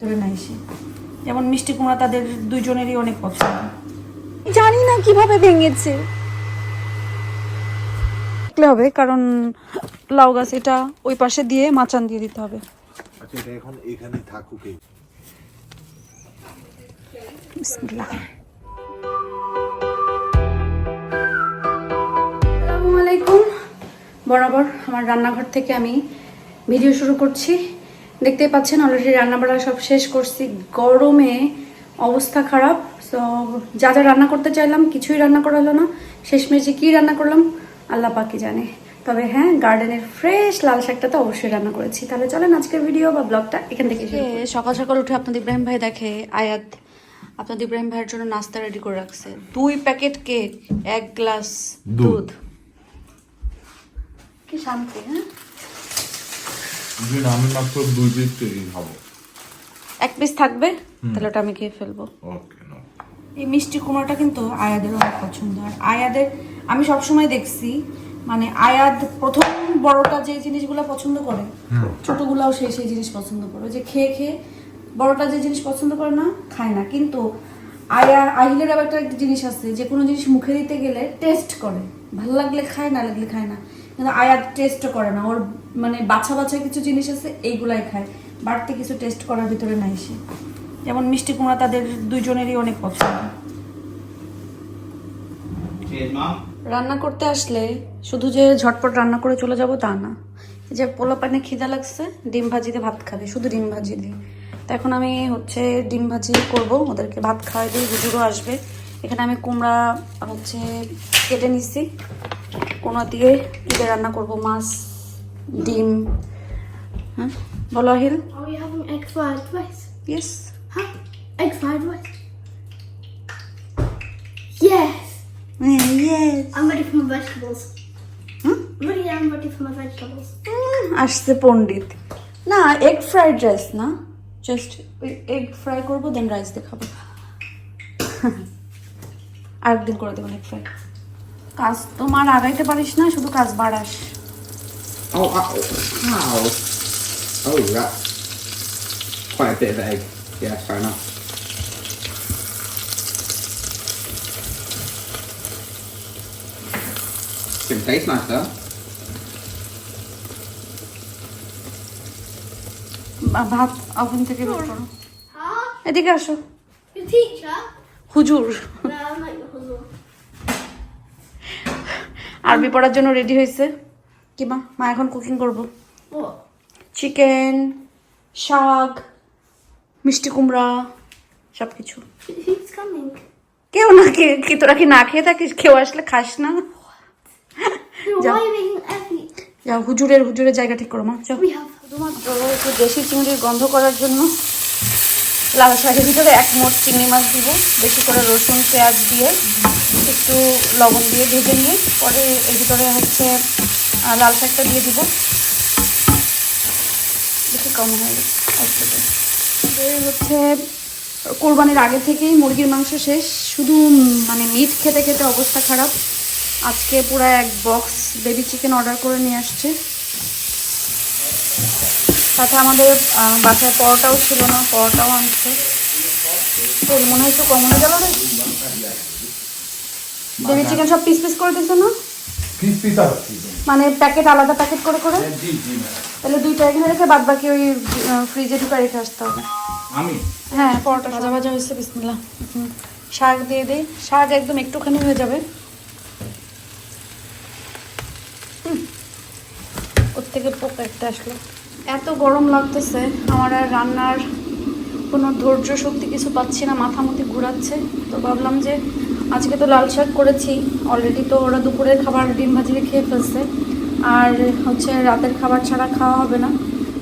ধরে না এসে। যেমন মিষ্টি কুমড়া তাদের দুইজনেরই অনেক পছন্দ। জানি না কীভাবে ভেঙেছে। হবে কারণ লাউ গাছ এটা ওই পাশে দিয়ে মাচান দিয়ে দিতে হবে। আচ্ছা এটা এখন এখানে থাকুক বিসমিল্লাহ। আসসালামু আলাইকুম। বরাবর আমার রান্নাঘর থেকে আমি ভিডিও শুরু করছি। দেখতেই পাচ্ছেন অলরেডি রান্না রান্নাবাড়া সব শেষ করছি। গরমে অবস্থা খারাপ তো যা যা রান্না করতে চাইলাম কিছুই রান্না করা হলো না। শেষমেশ যে কী রান্না করলাম? আল্লাহ পাকি জানে। তবে হ্যাঁ গার্ডেনের ফ্রেশ লাল শাকটা তো অবশ্যই রান্না করেছি। তাহলে চলেন আজকের ভিডিও বা ব্লগটা এখান থেকে শুরু সকাল সকাল উঠে আপনাদের ইব্রাহিম ভাই দেখে আয়াত আপনাদের ইব্রাহিম ভাইয়ের জন্য নাস্তা রেডি করে রাখছে। দুই প্যাকেট কেক এক গ্লাস দুধ। দুধ। কি শান্তি হ্যাঁ? দিন আমি মাত্র দুই পিস কেজি খাব। এক পিস থাকবে? তাহলে ওটা আমি খেয়ে ফেলব। ওকে নো এই মিষ্টি কুমড়াটা কিন্তু আয়াদের অনেক পছন্দ। আর আয়াদের আমি সবসময় দেখছি মানে আয়াদ প্রথম বড়টা যে জিনিসগুলো পছন্দ করে ছোটগুলাও সেই সেই জিনিস পছন্দ করে। যে খেয়ে খেয়ে বড়টা যে জিনিস পছন্দ করে না খায় না। কিন্তু আয়া আহিলের আবার একটা জিনিস আছে যে কোনো জিনিস মুখে দিতে গেলে টেস্ট করে। ভালো লাগলে খায় না লাগলে খায় না। কিন্তু আয়াত টেস্ট করে না। ওর মানে বাছা বাছা কিছু জিনিস আছে এইগুলাই খায়। বাড়তি কিছু টেস্ট করার ভিতরে নাই সে। যেমন মিষ্টি কুমড়া তাদের দুইজনেরই অনেক পছন্দ। রান্না করতে আসলে শুধু যে ঝটপট রান্না করে চলে যাব তা না। যে পোলা পানে খিদা লাগছে ডিম ভাজিতে ভাত খাবে শুধু ডিম ভাজি দিয়ে। তো এখন আমি হচ্ছে ডিম ভাজি করব ওদেরকে ভাত খাওয়াই দিই হুজুরও আসবে। এখানে আমি কুমড়া হচ্ছে কেটে নিচ্ছি কোনা দিয়ে দিয়ে রান্না করব মাছ। ডিম। হ্যাঁ, বল আহিল। hmm? hmm, আসছে পন্ডিত না এগ ফ্রাইড রাইস না। জাস্ট এগ ফ্রাই করব দেন রাইস দেখাবো। আরেকদিন করে দেবো এগ ফ্রাই কাজ তোমার আগাইতে পারিস না শুধু কাজ বাড়াস। Oh, uh, wow. Oh, that's quite a bit of egg. Yeah, fair enough. Didn't taste nice though. ভাত ওভেন থেকে বের করো Huh? এদিকে আসো Your teacher? হুজুর No, I'm not your husband. আরবি পড়ার জন্য রেডি হয়েছে কি মা? মা এখন কুকিং করব? চিকেন শাক মিষ্টি কুমড়া সব কিছু কেউ না কে কি তোরা কি না খেয়ে থাকিস? কেউ আসলে খাস না। You're Yeah. waving every. যা হুজুরের হুজুরের জায়গা ঠিক করো মা। শুধুমাত্র একটু দেশি চিংড়ির গন্ধ করার জন্য। লাল শাকের ভিতরে এক মোট চিংড়ি মাছ দিব। বেশি করে রসুন পেঁয়াজ দিয়ে একটু লবণ দিয়ে ভেজে নিয়ে। পরে এর ভিতরে হচ্ছে আহ, লাল শাকটা দিয়ে দিব। বেশি কম হয়ে গেছে। হচ্ছে কোরবানির আগে থেকেই মুরগির মাংস শেষ। শুধু মানে মিট খেতে খেতে অবস্থা খারাপ। আজকে পুরো এক বক্স বেবি চিকেন অর্ডার করে নিয়ে আসছে। সাথে আমাদের বাসায় পরোটাও ছিল না পরোটাও আনছে। তেল মনে হয় তো কম হয়ে গেল রে? বেবি চিকেন সব পিস পিস করে দিছো না? পিস পিস আসছি মানে প্যাকেট আলাদা প্যাকেট করে করে? তাহলে দুইটা এখানে রেখে বাদ বাকি ওই ফ্রিজে ঢুকা রেখে আসতে হবে। আমি? হ্যাঁ পরোটা ভাজা ভাজা হয়েছে বিসমিল্লা হুম। শাক দিয়ে দিই। শাক একদম একটুখানি হয়ে যাবে। ওর থেকে পোকা একটা আসলো। এত গরম লাগতেছে আমার আর রান্নার কোনো ধৈর্য শক্তি কিছু পাচ্ছি না, মাথা মতি ঘুরাচ্ছে। তো ভাবলাম যে আজকে তো লাল শাক করেছি অলরেডি তো ওরা দুপুরের খাবার ডিম ভাজিয়ে খেয়ে ফেলছে। আর হচ্ছে রাতের খাবার ছাড়া খাওয়া হবে না।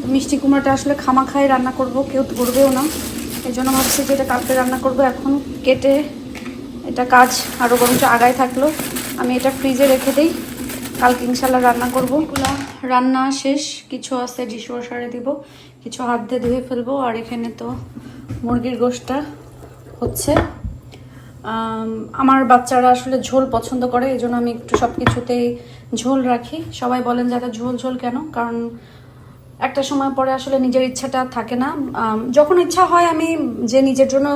তো মিষ্টি কুমড়াটা আসলে খামা খাই রান্না করব, কেউ ধরবেও না। এই জন্য ভাবছি যে এটা কালকে রান্না করব। এখন কেটে এটা কাজ আরও বরঞ্চ আগায় থাকল। আমি এটা ফ্রিজে রেখে দিই। কালকে ইনশাল্লাহ রান্না করব। রান্না শেষ, কিছু আছে ডিশওয়াশারে দিব, কিছু হাত দিয়ে ধুয়ে ফেলব, আর এখানে তো মুরগির গোশটা হচ্ছে। আমার বাচ্চারা আসলে ঝোল পছন্দ করে এই জন্য আমি একটু সব কিছুতেই ঝোল রাখি। সবাই বলেন যে এত ঝোল ঝোল কেন? কারণ একটা সময় পরে আসলে নিজের ইচ্ছাটা থাকে না। যখন ইচ্ছা হয় আমি যে নিজের জন্য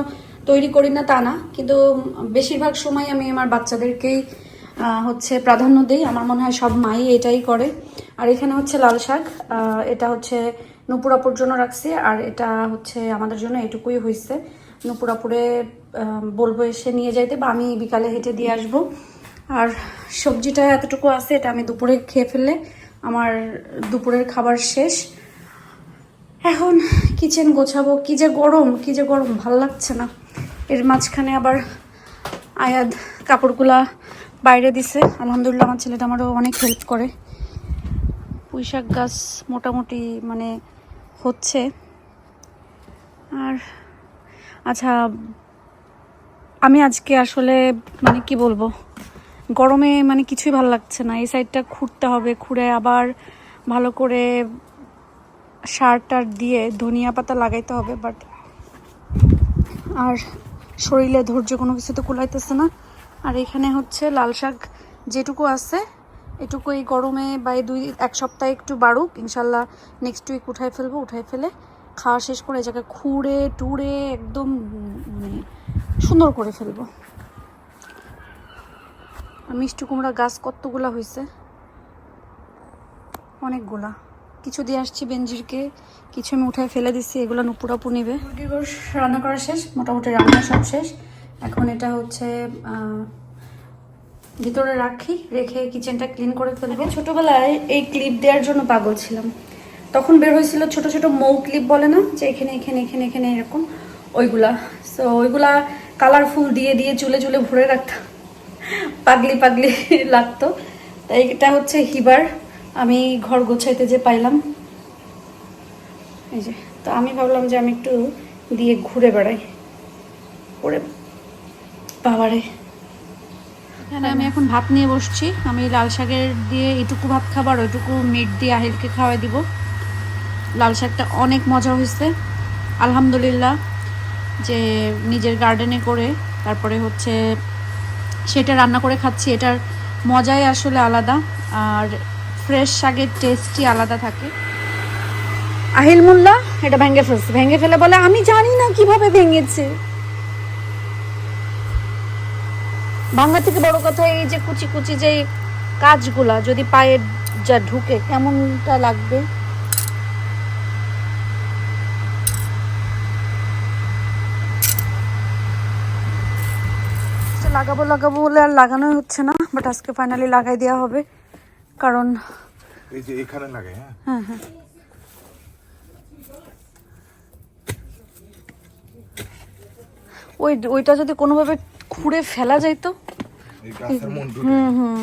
তৈরি করি না তা না, কিন্তু বেশিরভাগ সময় আমি আমার বাচ্চাদেরকেই হচ্ছে প্রাধান্য দিই। আমার মনে হয় সব মাই এটাই করে। আর এখানে হচ্ছে লাল শাক এটা হচ্ছে নুপুরাপুর জন্য রাখছি, আর এটা হচ্ছে আমাদের জন্য এটুকুই হয়েছে নুপুরাপুরে বলব এসে নিয়ে যাইতে বা আমি বিকালে হেঁটে দিয়ে আসব। আর সবজিটা এতটুকু আছে, এটা আমি দুপুরে খেয়ে ফেললে আমার দুপুরের খাবার শেষ। এখন কিচেন গোছাবো। কি যে গরম, কি যে গরম, ভালো লাগছে না। এর মাঝখানে আবার আয়াদ কাপড়গুলা বাইরে দিছে। আলহামদুলিল্লাহ আমার ছেলেটা আমারও অনেক হেল্প করে। পুঁইশাক গাছ মোটামুটি মানে হচ্ছে। আর আচ্ছা আমি আজকে আসলে মানে কি বলব? গরমে মানে কিছুই ভালো লাগছে না। এই সাইডটা খুঁড়তে হবে, খুঁড়ে আবার ভালো করে সার টার দিয়ে ধনিয়া পাতা লাগাইতে হবে বাট আর শরীরে ধৈর্য কোনো কিছু তো কুলাইতেছে না। আর এখানে হচ্ছে লাল শাক যেটুকু আছে এটুকু এই গরমে বা দুই, এক সপ্তাহে একটু বাড়ুক, ইনশাল্লাহ নেক্সট উইক উঠাই ফেলব উঠাই ফেলে খাওয়া শেষ করে জায়গায় খুঁড়ে টুড়ে একদম মানে সুন্দর করে ফেলব। মিষ্টি কুমড়া গাছ কতগুলা হয়েছে অনেকগুলা। কিছু দিয়ে আসছি বেঞ্জিরকে, কিছু আমি উঠায় ফেলে দিচ্ছি এগুলো নুপুরাপু নেবে। রান্না করা শেষ, মোটামুটি রান্না সব শেষ। এখন এটা হচ্ছে ভিতরে রাখি, রেখে কিচেনটা ক্লিন করে ফেলব। ছোটবেলায় এই ক্লিপ দেওয়ার জন্য পাগল ছিলাম। তখন বের হয়েছিল ছোট ছোট মৌ ক্লিপ বলে না, যে এখানে এখানে এখানে এখানে এরকম ওইগুলা। সো ওইগুলা কালারফুল দিয়ে দিয়ে চুলে চুলে ভরে রাখতাম। পাগলি পাগলি লাগতো। তাই এটা হচ্ছে হিবার। আমি ঘর গোছাইতে যে পাইলাম, এই যে। তো আমি ভাবলাম যে আমি একটু দিয়ে ঘুরে বেড়াই। ওরে বাবারে। এখানে আমি এখন ভাত নিয়ে বসছি। আমি লাল শাকের দিয়ে এটুকু ভাত খাবার, ওইটুকু মিট দিয়ে আহিলকে খাওয়াই দিব। লাল শাকটা অনেক মজা হয়েছে। আলহামদুলিল্লাহ, যে নিজের গার্ডেনে করে, তারপরে হচ্ছে সেটা রান্না করে খাচ্ছি। এটার মজাই আসলে আলাদা, আর ফ্রেশ শাকের টেস্টই আলাদা থাকে। আহিল মোল্লা, এটা ভেঙে ফেলছে। ভেঙে ফেলে বলে, আমি জানি না কীভাবে ভেঙেছে। ভাঙা থেকে বড় কথা এই যে কুচি কুচি যে কাজগুলা যদি পায়ে যা ঢুকে কেমনটা লাগবে? লাগাবো লাগাবো বলে আর লাগানোই হচ্ছে না বাট আজকে ফাইনালি লাগাই দেওয়া হবে কারণ এই যে এখানে লাগে হ্যাঁ? হ্যাঁ হ্যাঁ। ওই ওইটা যদি কোনোভাবে খুঁড়ে ফেলা যায় তো এই গাছের মন্ডু হুম হুম।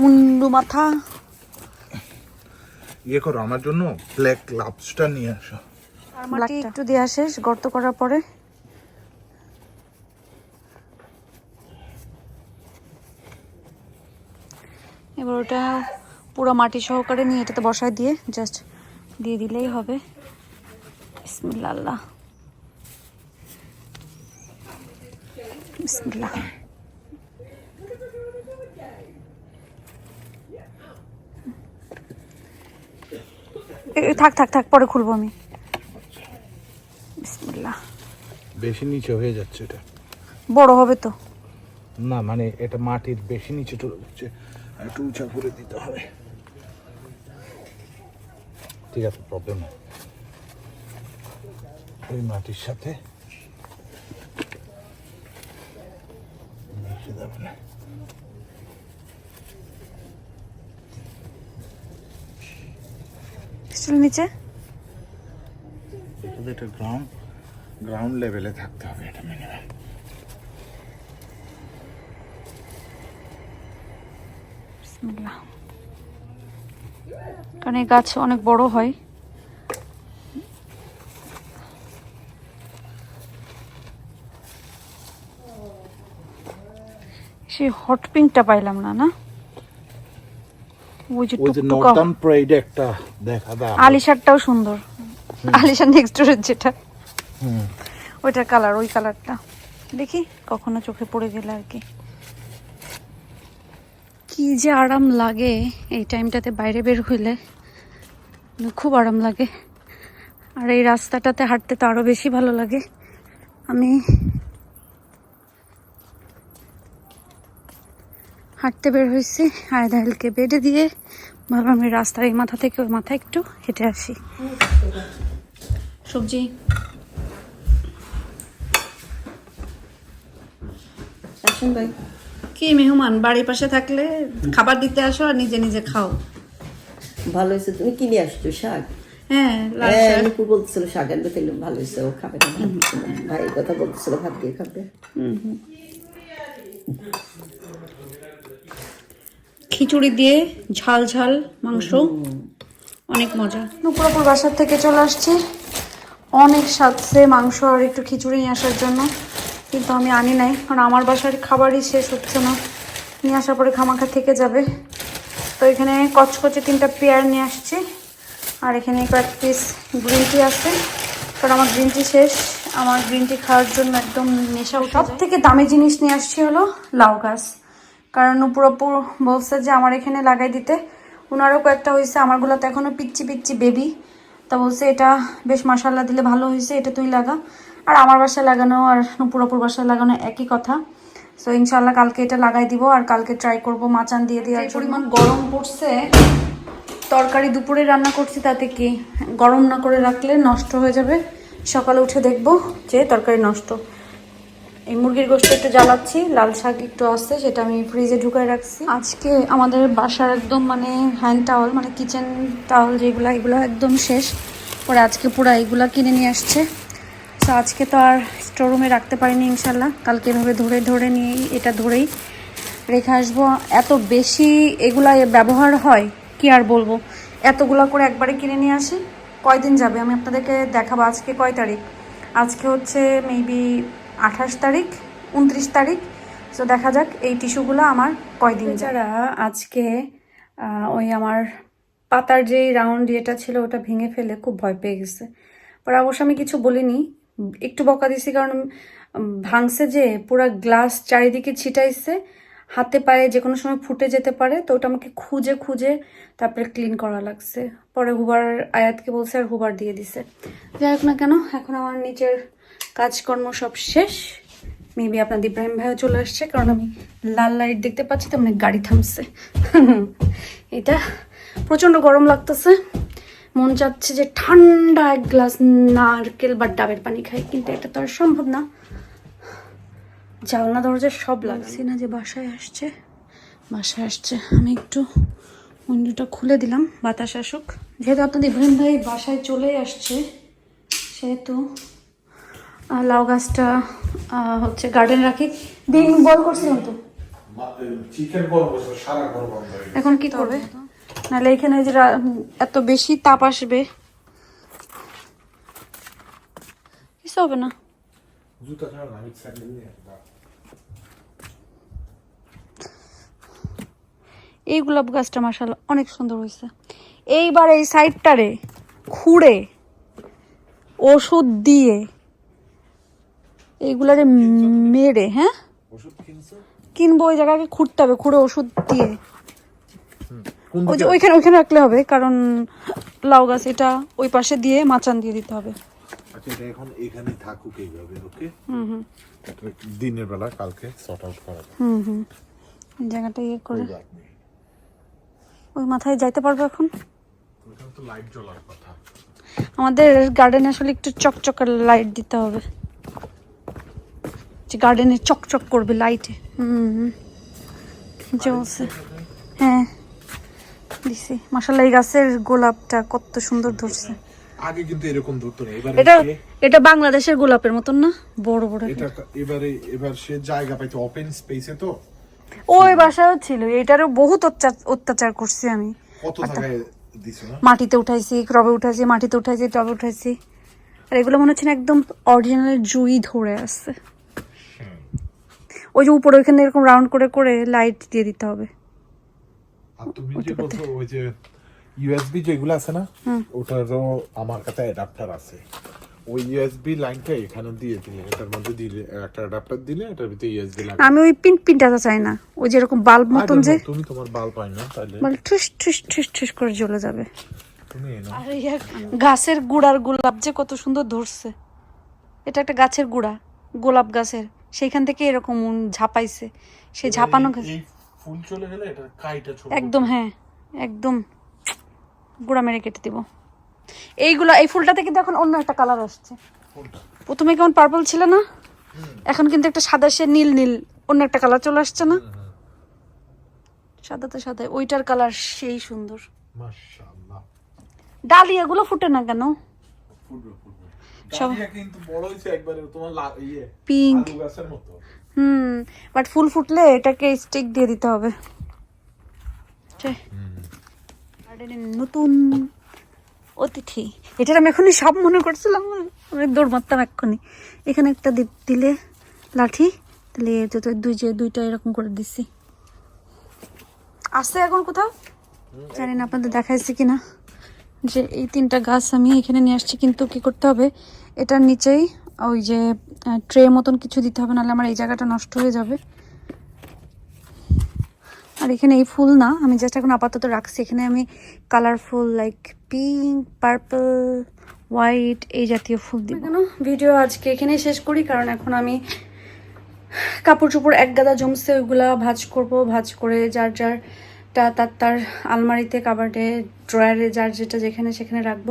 মুন্ডু মাথা। ইয়ে করো আমার জন্য ব্ল্যাক লাভসটা নিয়ে আসো। মাটি একটু দেওয়া শেষ গর্ত করার পরে। এবার ওটা পুরো মাটি সহকারে নিয়ে এটাতে বসায় দিয়ে জাস্ট দিয়ে দিলেই হবে। আল্লাহ থাক থাক থাক পরে খুলবো আমি। বিসমিল্লাহ। বেশি নিচে হয়ে যাচ্ছে এটা। বড় হবে তো। না মানে এটা মাটির বেশি নিচে চলে যাচ্ছে। একটু উঁচা করে দিতে হবে। ঠিক আছে প্রবলেম ওই মাটির সাথে। যাবে না। স্টিল নিচে? এটা গ্রাউন্ড গ্রাউন্ড লেভেলে থাকতে হবে এটা মিনিমাম কারণ এই গাছ অনেক বড় হয়। সেই হট পিঙ্কটা পাইলাম না না? ওই যে ওই যে টুকটুকা নর্দার্ন প্রাইডে একটা দেখা দা আলিশারটাও সুন্দর। আলিশার নেক্সট ডোরের যেটা। ওইটার কালার ওই কালারটা দেখি কখনো চোখে পড়ে গেলে আর কি। কি যে আরাম লাগে এই টাইমটাতে বাইরে বের হইলে। খুব আরাম লাগে। আর এই রাস্তাটাতে হাঁটতে তো আরও বেশি ভালো লাগে। আমি হাঁটতে বের হয়েছি আয়দাহেলকে বেডে দিয়ে ভাবলাম এই রাস্তার এই মাথা থেকে ওই মাথা একটু হেঁটে আসি। সবজি? ভাই। কি মেহমান বাড়ির পাশে থাকলে খাবার দিতে আসো আর নিজে নিজে খাও। ভালো হয়েছে। তুমি কিনে আসছো? শাক? হ্যাঁ লাল হ্যাঁ শাক। নুপুর বলতেছিল আনবে তাইলে ভালো হয়েছে। ও খাবে না ভাই কথা বলতেছিল ভাত দিয়ে খাবে। খিচুড়ি দিয়ে ঝাল ঝাল মাংস। অনেক মজা। নুপুরপুর বাসার থেকে চলে আসছি। অনেক সাথে মাংস আর একটু খিচুড়ি নিয়ে আসার জন্য। কিন্তু আমি আনি নাই কারণ আমার বাসার খাবারই শেষ হচ্ছে না। নিয়ে আসার পরে খামাখা থেকে যাবে। তো এখানে কচকচে তিনটা পেয়ার নিয়ে আসছি। আর এখানে কয়েক পিস গ্রিন টি আছে। কারণ আমার গ্রিন টি শেষ। আমার গ্রিন টি খাওয়ার জন্য একদম নেশা সব থেকে দামি জিনিস নিয়ে আসছি হলো লাউ গাছ। কারণ পুরোপুর বলছে যে আমার এখানে লাগাই দিতে। ওনারও কয়েকটা হয়েছে আমারগুলো তো এখনও পিচ্ছি পিচ্ছি বেবি তা বলছে এটা বেশ মশালা দিলে ভালো হয়েছে এটা তুই লাগা। আর আমার বাসায় লাগানো আর পুরোপুর বাসায় লাগানো একই কথা। সো ইনশাল্লাহ কালকে এটা লাগাই দিব আর কালকে ট্রাই করব মাচান দিয়ে দিয়ে পরিমাণ গরম পড়ছে তরকারি দুপুরে রান্না করছি তাতে কি? গরম না করে রাখলে নষ্ট হয়ে যাবে। সকালে উঠে দেখব যে তরকারি নষ্ট। এই মুরগির গোস্ত একটু জ্বালাচ্ছি, লাল শাক একটু আসছে সেটা আমি ফ্রিজে ঢুকাই রাখছি। আজকে আমাদের বাসার একদম মানে হ্যান্ড টাওয়াল মানে কিচেন টাওয়াল যেগুলো, এগুলো একদম শেষ। পরে আজকে পুরো এইগুলা কিনে নিয়ে আসছে। তো আজকে তো আর স্টোরুমে রাখতে পারিনি ইনশাল্লাহ কালকে এভাবে ধরে ধরে নিয়েই এটা ধরেই রেখে আসব। এত বেশি এগুলা ব্যবহার হয়, কি আর বলব? এতগুলা করে একবারে কিনে নিয়ে আসি। কয়দিন যাবে? আমি আপনাদেরকে দেখাবো আজকে কয় তারিখ। আজকে হচ্ছে মেবি আঠাশ তারিখ, উনত্রিশ তারিখ। তো দেখা যাক এই টিস্যুগুলো আমার কয়দিন যারা আজকে ওই আমার পাতার যেই রাউন্ড ইয়েটা ছিল, ওটা ভেঙে ফেলে খুব ভয় পেয়ে গেছে। পরে অবশ্য আমি কিছু বলিনি। একটু বকা দিছি কারণ ভাঙছে যে, পুরো গ্লাস চারিদিকে ছিটাইছে, হাতে পায়ে যে কোনো সময় ফুটে যেতে পারে, তো ওটা আমাকে খুঁজে খুঁজে তারপরে ক্লিন করা লাগছে। পরে হুবার আয়াতকে বলছে আর হুবার দিয়ে দিছে। যাই হোক না কেন, এখন আমার নিচের কাজকর্ম সব শেষ। মেবি আপনার ইব্রাহিম ভাইও চলে আসছে, কারণ আমি লাল লাইট দেখতে পাচ্ছি তো মানে গাড়ি থামছে। এটা প্রচণ্ড গরম লাগতেছে। মন চাচ্ছে যে ঠান্ডা এক গ্লাস নারকেল বা ডাবের পানি খাই, কিন্তু এটা তো আর সম্ভব না। জানলা, দরজা সব লাগছে না যে বাসায় আসছে। বাসায় আসছে, আমি একটু উইন্ডোটা খুলে দিলাম, বাতাস আসুক। যেহেতু আপনাদের ইব্রাহিম ভাই বাসায় চলেই আসছে, সেহেতু লাউ গাছটা হচ্ছে গার্ডেন রাখি। ডিম বল করছিলাম তো। এখন কি করবে? নাহলে এখানে যে এত বেশি তাপ আসবে। কিছু হবে না। এই গোলাপ গাছটা মাসাল অনেক সুন্দর হয়েছে। এইবার এই সাইডটারে খুঁড়ে ওষুধ দিয়ে এইগুলারে মেরে হ্যাঁ? কিনবো ওই জায়গাকে খুঁড়তে হবে খুঁড়ে ওষুধ দিয়ে। ওই যে ওইখানে ওইখানে রাখলে হবে কারণ লাউ গাছ এটা ওই পাশে দিয়ে মাচান দিয়ে দিতে হবে। আচ্ছা এখন এখানে থাকুক এইভাবে ওকে? হুম হুম। দিনের বেলা কালকে সর্ট আউট করা হুম হুম। জায়গাটা ইয়ে করে। ওই মাথায় যাইতে পারব এখন? তো লাইট জ্বলার কথা। আমাদের গার্ডেনে আসলে একটু চকচকে লাইট দিতে হবে। যে গার্ডেনে চকচক করবে লাইটে হুম। জ্বলছে। হ্যাঁ। দিছি। মাসাল্লাহ এই গাছের গোলাপটা কত সুন্দর ধরছে। আগে কিন্তু এরকম ধরতো না এবার এটা এটা বাংলাদেশের গোলাপের মতন না? বড় বড় এটা এবারে এবার সে জায়গা পাইছে ওপেন স্পেসে তো। ওই বাসায়ও ছিল। এটারও বহুত অত্যাচার অত্যাচার করছি আমি। কত জায়গায় দিছো না? মাটিতে উঠাইছি টবে উঠাইছি মাটিতে উঠাইছি টবে উঠাইছি। আর এগুলো মনে হচ্ছে না একদম অরিজিনাল জুই ধরে আছে। ওই যে উপরে ওইখানে এরকম রাউন্ড করে করে লাইট দিয়ে দিতে হবে। তুমি যে বলছো ওই যে ইউএসবি যেগুলো আছে না ওটারও আমার কাছে অ্যাডাপ্টার আছে। ওই ইউএসবি লাইনটা এখানে দিয়ে দিলে এটার মধ্যে দিলে একটা অ্যাডাপ্টার দিলে এটার ভিতরে ইউএসবি লাগে আমি ওই পিন পিনটা চাই না। ওই যেরকম বাল্ব মতন যে তুমি তোমার বাল পাই না তাহলে মানে ঠুস ঠুস ঠুস ঠুস করে জ্বলে যাবে। তুমি এনো আর গাছের গুড়ার গোলাপ যে কত সুন্দর ধরছে। এটা একটা গাছের গুড়া গোলাপ গাছের। সেইখান থেকে এরকম উন ঝাপাইছে। সে ঝাপানো ফুল চলে গেলে এটা কাইটা ছোট একদম হ্যাঁ একদম। গুঁড়া মেরে কেটে দিব। এইগুলো এই ফুলটাতে কিন্তু এখন অন্য একটা কালার আসছে। প্রথমে কেমন পার্পল ছিল না? এখন কিন্তু একটা সাদা সে নীল নীল অন্য একটা কালার চলে আসছে না? সাদা তো সাদা ওইটার কালার সেই সুন্দর। মাশাআল্লাহ। ডালিয়াগুলো ফুটে না কেন? কিন্তু বড় হয়েছে একবারে তোমার ইয়ে পিঙ্ক। গাছের মতো। হুম বাট ফুল ফুটলে এটাকে স্টিক দিয়ে দিতে হবে। গার্ডেনের নতুন অতিথি। এটার আমি এখনই সব মনে করছিলাম আমি দৌড় মারতাম এক্ষুনি। এখানে একটা দি- দিলে লাঠি তাহলে এ তো দুই যে দুইটা এরকম করে দিছি। আসছে এখন কোথাও? জানি না আপনাদের দেখাইছি কিনা। যে এই তিনটা গাছ আমি এখানে নিয়ে আসছি, কিন্তু কি করতে হবে? এটার নিচেই ওই যে ট্রে মতন কিছু দিতে হবে, নাহলে আমার এই জায়গাটা নষ্ট হয়ে যাবে। আর এখানে এই ফুল না, আমি জাস্ট এখন আপাতত রাখছি। এখানে আমি colourful like pink purple white এই জাতীয় ফুল দিব। কেন? ভিডিও আজকে এখানেই শেষ করি, কারণ এখন আমি কাপড় চোপড় এক গাদা জমছে ওইগুলা ভাজ করব, ভাজ করে যার যার তা তার তার আলমারিতে, কাবার্ডে, ড্রয়ারে যার যেটা যেখানে সেখানে রাখব।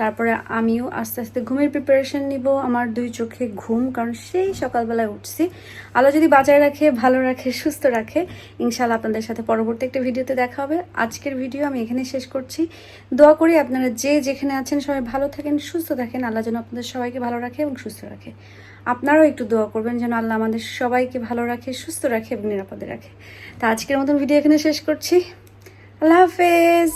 তারপরে আমিও আস্তে আস্তে ঘুমের প্রিপারেশন নিব, আমার দুই চোখে ঘুম, কারণ সেই সকালবেলায় উঠছি। আলো যদি বাজায় রাখে, ভালো রাখে, সুস্থ রাখে ইনশাল্লাহ আপনাদের সাথে পরবর্তী একটা ভিডিওতে দেখা হবে। আজকের ভিডিও আমি এখানে শেষ করছি। দোয়া করি আপনারা যে যেখানে আছেন সবাই ভালো থাকেন, সুস্থ থাকেন। আল্লাহ যেন আপনাদের সবাইকে ভালো রাখে এবং সুস্থ রাখে। আপনারাও একটু দোয়া করবেন যেন আল্লাহ আমাদের সবাইকে ভালো রাখে, সুস্থ রাখে এবং নিরাপদে রাখে। তা আজকের মতন ভিডিও এখানে শেষ করছি। আল্লাহ হাফেজ।